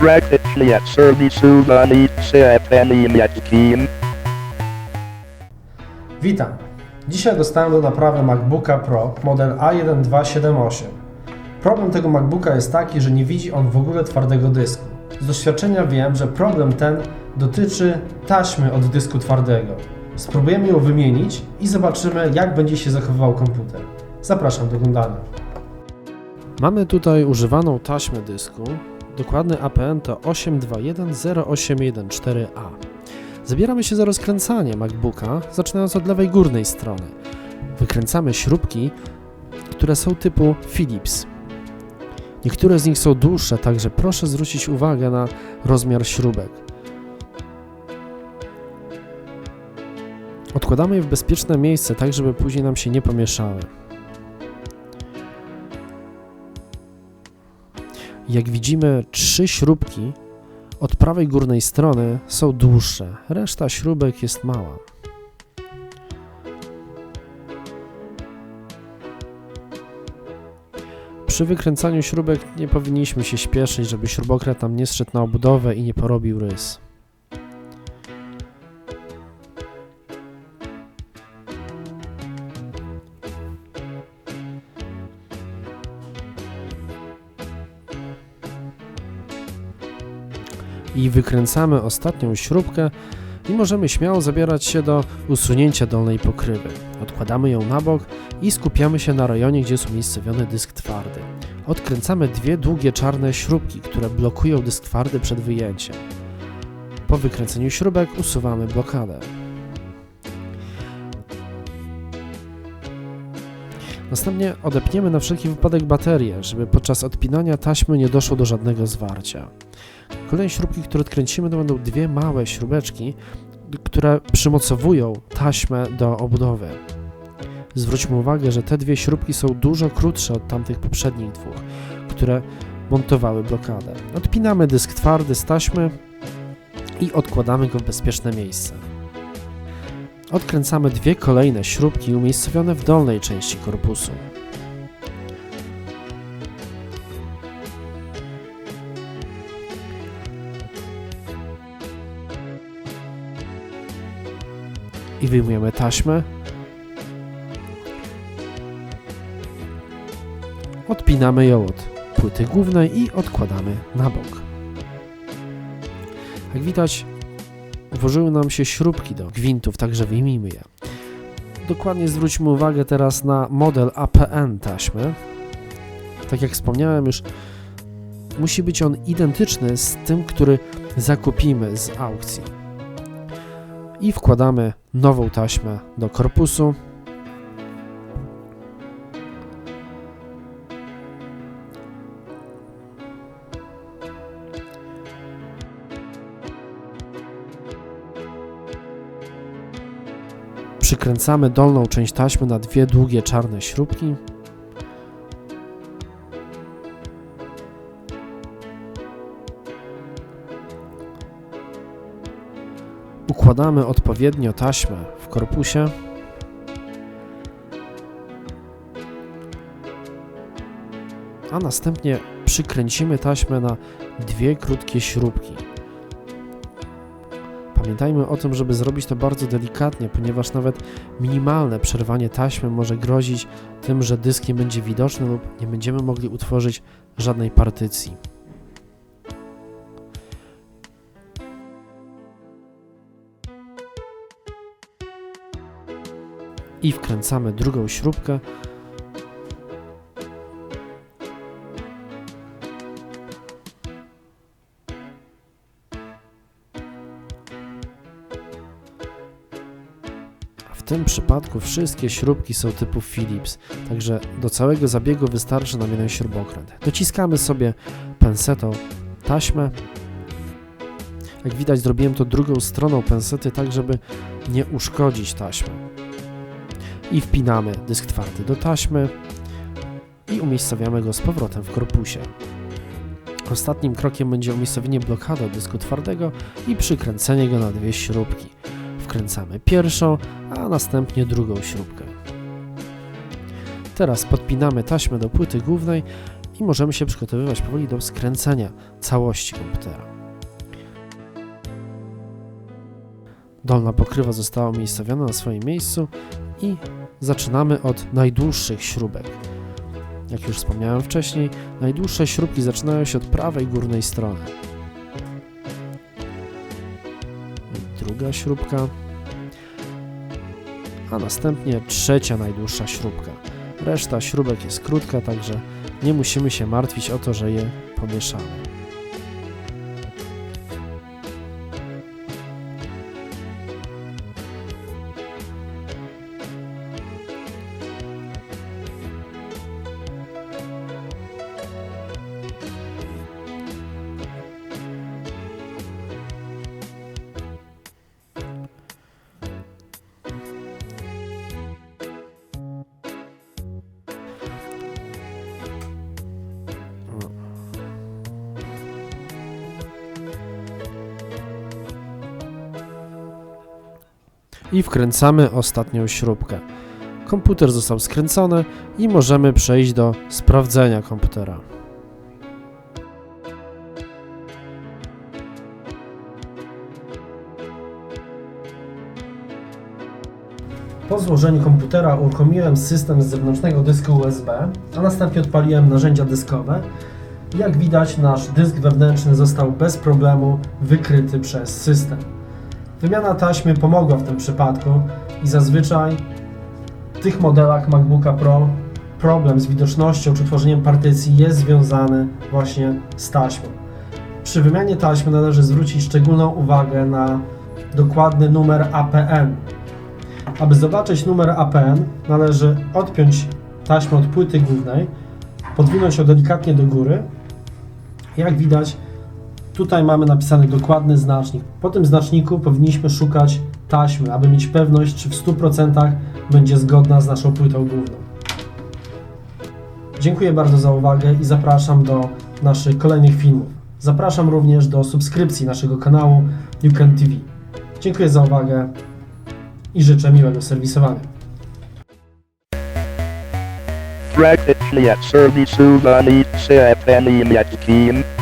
Praktycznie. Witam. Dzisiaj dostałem do naprawy MacBooka Pro model A1278. Problem tego MacBooka jest taki, że nie widzi on w ogóle twardego dysku. Z doświadczenia wiem, że problem ten dotyczy taśmy od dysku twardego. Spróbujemy ją wymienić i zobaczymy, jak będzie się zachowywał komputer. Zapraszam do oglądania. Mamy tutaj używaną taśmę dysku. Dokładny APN to 8210814A. Zabieramy się za rozkręcanie MacBooka, zaczynając od lewej górnej strony. Wykręcamy śrubki, które są typu Philips. Niektóre z nich są dłuższe, także proszę zwrócić uwagę na rozmiar śrubek. Odkładamy je w bezpieczne miejsce, tak żeby później nam się nie pomieszały. Jak widzimy, trzy śrubki od prawej górnej strony są dłuższe, reszta śrubek jest mała. Przy wykręcaniu śrubek nie powinniśmy się śpieszyć, żeby śrubokręt nam nie zszedł na obudowę i nie porobił rys. I wykręcamy ostatnią śrubkę i możemy śmiało zabierać się do usunięcia dolnej pokrywy. Odkładamy ją na bok i skupiamy się na rejonie, gdzie jest umiejscowiony dysk twardy. Odkręcamy dwie długie czarne śrubki, które blokują dysk twardy przed wyjęciem. Po wykręceniu śrubek usuwamy blokadę. Następnie odepniemy na wszelki wypadek baterię, żeby podczas odpinania taśmy nie doszło do żadnego zwarcia. Kolejne śrubki, które odkręcimy, to będą dwie małe śrubeczki, które przymocowują taśmę do obudowy. Zwróćmy uwagę, że te dwie śrubki są dużo krótsze od tamtych poprzednich dwóch, które montowały blokadę. Odpinamy dysk twardy z taśmy i odkładamy go w bezpieczne miejsce. Odkręcamy dwie kolejne śrubki umiejscowione w dolnej części korpusu. I wyjmujemy taśmę. Odpinamy ją od płyty głównej i odkładamy na bok. Jak widać, włożyły nam się śrubki do gwintów, także wyjmijmy je. Dokładnie zwróćmy uwagę teraz na model APN taśmy. Tak jak wspomniałem już, musi być on identyczny z tym, który zakupimy z aukcji i wkładamy nową taśmę do korpusu. Przykręcamy dolną część taśmy na dwie długie czarne śrubki. Układamy odpowiednio taśmę w korpusie. A następnie przykręcimy taśmę na dwie krótkie śrubki. Pamiętajmy o tym, żeby zrobić to bardzo delikatnie, ponieważ nawet minimalne przerwanie taśmy może grozić tym, że dysk nie będzie widoczny lub nie będziemy mogli utworzyć żadnej partycji. I wkręcamy drugą śrubkę. W tym przypadku wszystkie śrubki są typu Philips, także do całego zabiegu wystarczy nam jeden śrubokręt. Dociskamy sobie pensetą taśmę. Jak widać zrobiłem to drugą stroną pensety, tak żeby nie uszkodzić taśmy i wpinamy dysk twardy do taśmy i umiejscowiamy go z powrotem w korpusie. Ostatnim krokiem będzie umiejscowienie blokady dysku twardego i przykręcenie go na dwie śrubki. Wkręcamy pierwszą, a następnie drugą śrubkę. Teraz podpinamy taśmę do płyty głównej i możemy się przygotowywać powoli do skręcenia całości komputera. Dolna pokrywa została umiejscowiona na swoim miejscu i zaczynamy od najdłuższych śrubek. Jak już wspomniałem wcześniej, najdłuższe śrubki zaczynają się od prawej górnej strony. Druga śrubka, a następnie trzecia najdłuższa śrubka. Reszta śrubek jest krótka, także nie musimy się martwić o to, że je pomieszamy. I wkręcamy ostatnią śrubkę. Komputer został skręcony i możemy przejść do sprawdzenia komputera. Po złożeniu komputera uruchomiłem system z zewnętrznego dysku USB, a następnie odpaliłem narzędzia dyskowe. Jak widać, nasz dysk wewnętrzny został bez problemu wykryty przez system. Wymiana taśmy pomogła w tym przypadku i zazwyczaj w tych modelach MacBooka Pro problem z widocznością czy tworzeniem partycji jest związany właśnie z taśmą. Przy wymianie taśmy należy zwrócić szczególną uwagę na dokładny numer APN. Aby zobaczyć numer APN należy odpiąć taśmę od płyty głównej, podwinąć ją delikatnie do góry. Jak widać Tutaj mamy napisany dokładny znacznik. Po tym znaczniku powinniśmy szukać taśmy, aby mieć pewność, czy w 100% będzie zgodna z naszą płytą główną. Dziękuję bardzo za uwagę i zapraszam do naszych kolejnych filmów. Zapraszam również do subskrypcji naszego kanału YouCan TV. Dziękuję za uwagę i życzę miłego serwisowania. At service Sudanese, Sefeni Yatkin.